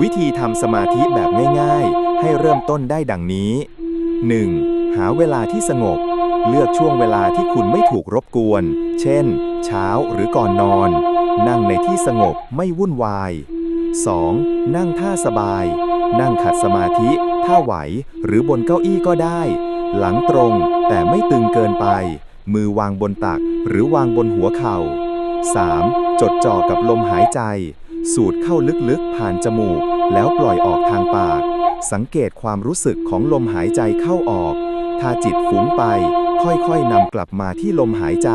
วิธีทำสมาธิแบบง่ายๆ ให้เริ่มต้นได้ดังนี้ 1. หาเวลาที่สงบ เลือกช่วงเวลาที่คุณไม่ถูกรบกวน เช่น เช้าหรือก่อนนอน นั่งในที่สงบไม่วุ่นวาย 2. นั่งท่าสบาย นั่งขัดสมาธิถ้าไหว หรือบนเก้าอี้ก็ได้ หลังตรงแต่ไม่ตึงเกินไป มือวางบนตักหรือวางบนหัวเข่า 3. จดจ่อกับลมหายใจ สูดเข้าลึกๆ ผ่านจมูก แล้วปล่อยออกทางปาก สังเกตความรู้สึกของลมหายใจเข้าออก ถ้าจิตฟุ้งไป ค่อยๆนำกลับมาที่ลมหายใจ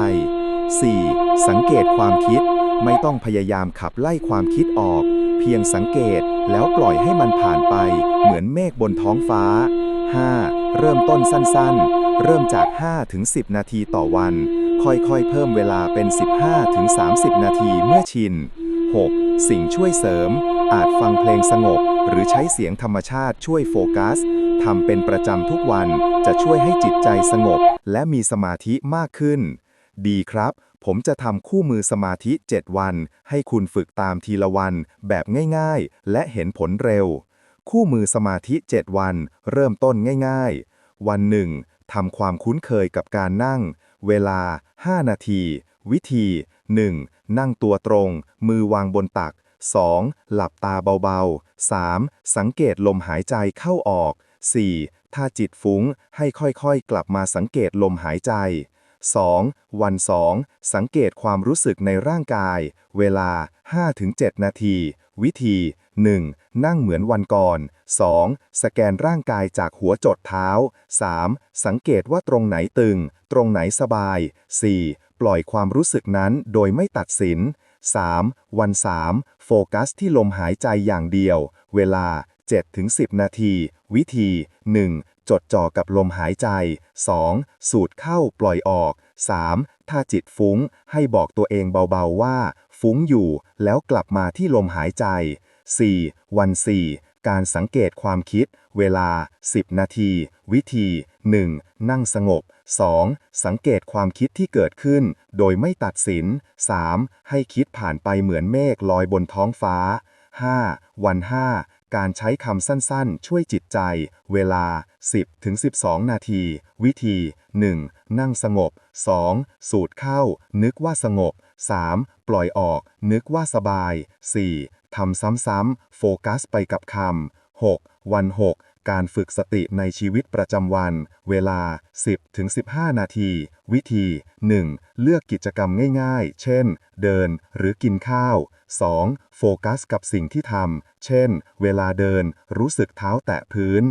4. สังเกตความคิด ไม่ต้องพยายามขับไล่ความคิดออก เพียงสังเกตแล้วปล่อยให้มันผ่านไป เหมือนเมฆบนท้องฟ้า 5. เริ่มต้นสั้นๆ เริ่มจาก 5-10 นาทีต่อวัน ค่อยๆ เพิ่มเวลาเป็น 15-30 นาทีเมื่อชิน 6. สิ่งช่วยเสริม อาจฟังเพลงสงบ หรือใช้เสียงธรรมชาติช่วยโฟกัสทำเป็นประจำทุกวันจะช่วยให้จิตใจสงบ และมีสมาธิมากขึ้น ดีครับ ผมจะทำคู่มือสมาธิ 7 วัน ให้คุณฝึกตามทีละวัน แบบง่ายๆ และเห็นผลเร็ว คู่มือสมาธิ 7 วัน เริ่มต้นง่ายๆ วันหนึ่งทำความคุ้นเคยกับการนั่ง เวลา 5 นาที วิธี 1. นั่งตัวตรง มือวางบนตัก 2. หลับตาเบาๆ 3. สังเกตลมหายใจเข้าออก 4. ถ้าจิตฟุ้งให้ค่อยๆ กลับมาสังเกตลมหายใจ 2. วัน 2 สังเกตความรู้สึกในร่างกาย เวลา 5-7 นาที วิธี 1. นั่งเหมือนวันก่อน 2. สแกนร่างกายจากหัวจดเท้า 3. สังเกตว่าตรงไหนตึง ตรงไหนสบาย 4. ปล่อยความรู้สึกนั้นโดยไม่ตัดสิน 3. วัน 3 โฟกัสที่ลมหายใจอย่างเดียว เวลา 7-10 นาที วิธี 1. จดจ่อกับลมหายใจ 2. สูดเข้าปล่อยออก 3. ถ้าจิตฟุ้ง ให้บอกตัวเองเบาๆว่า ฟุ้งอยู่ แล้วกลับมาที่ลมหายใจ 4. วัน 4 การสังเกตความคิด เวลา 10 นาที วิธี 1. นั่งสงบ 2. สังเกตความคิดที่เกิดขึ้น โดยไม่ตัดสิน 3. ให้คิดผ่านไปเหมือนเมฆลอยบนท้องฟ้า 5. วัน 5 การใช้คำสั้นๆ ช่วยจิตใจ เวลา 10-12 นาที วิธี 1. นั่งสงบ 2. สูดเข้า นึกว่าสงบ 3. ปล่อยออก นึกว่าสบาย 4. ทำซ้ำๆ โฟกัสไปกับคำ 6. วัน 6 การฝึกสติในชีวิตประจำวัน เวลา 10-15 นาที วิธี 1. เลือกกิจกรรมง่ายๆ เช่น เดินหรือกินข้าว 2. โฟกัสกับสิ่งที่ทำ เช่น เวลาเดิน รู้สึกเท้าแตะพื้น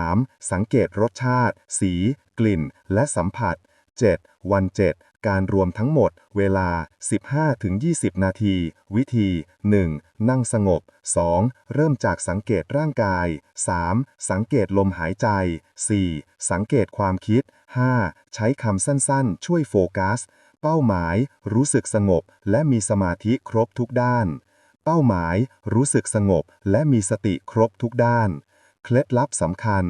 3. สังเกตรสชาติ สี กลิ่น และสัมผัส 7. วัน 7 การรวมทั้งหมด เวลา 15-20 นาที วิธี 1. นั่งสงบ 2. เริ่มจากสังเกตร่างกาย 3. สังเกตลมหายใจ 4. สังเกตความคิด 5. ใช้คำสั้นๆ ช่วยโฟกัส เป้าหมาย รู้สึกสงบ และมีสมาธิครบทุกด้าน เป้าหมาย รู้สึกสงบ และมีสติครบทุกด้าน เคล็ดลับสำคัญ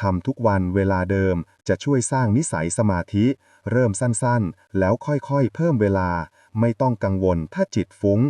ทำทุกวันเวลาเดิมจะช่วยสร้างนิสัยสมาธิ เริ่มสั้นๆ แล้วค่อยๆ เพิ่มเวลา ไม่ต้องกังวลถ้าจิตฟุ้ง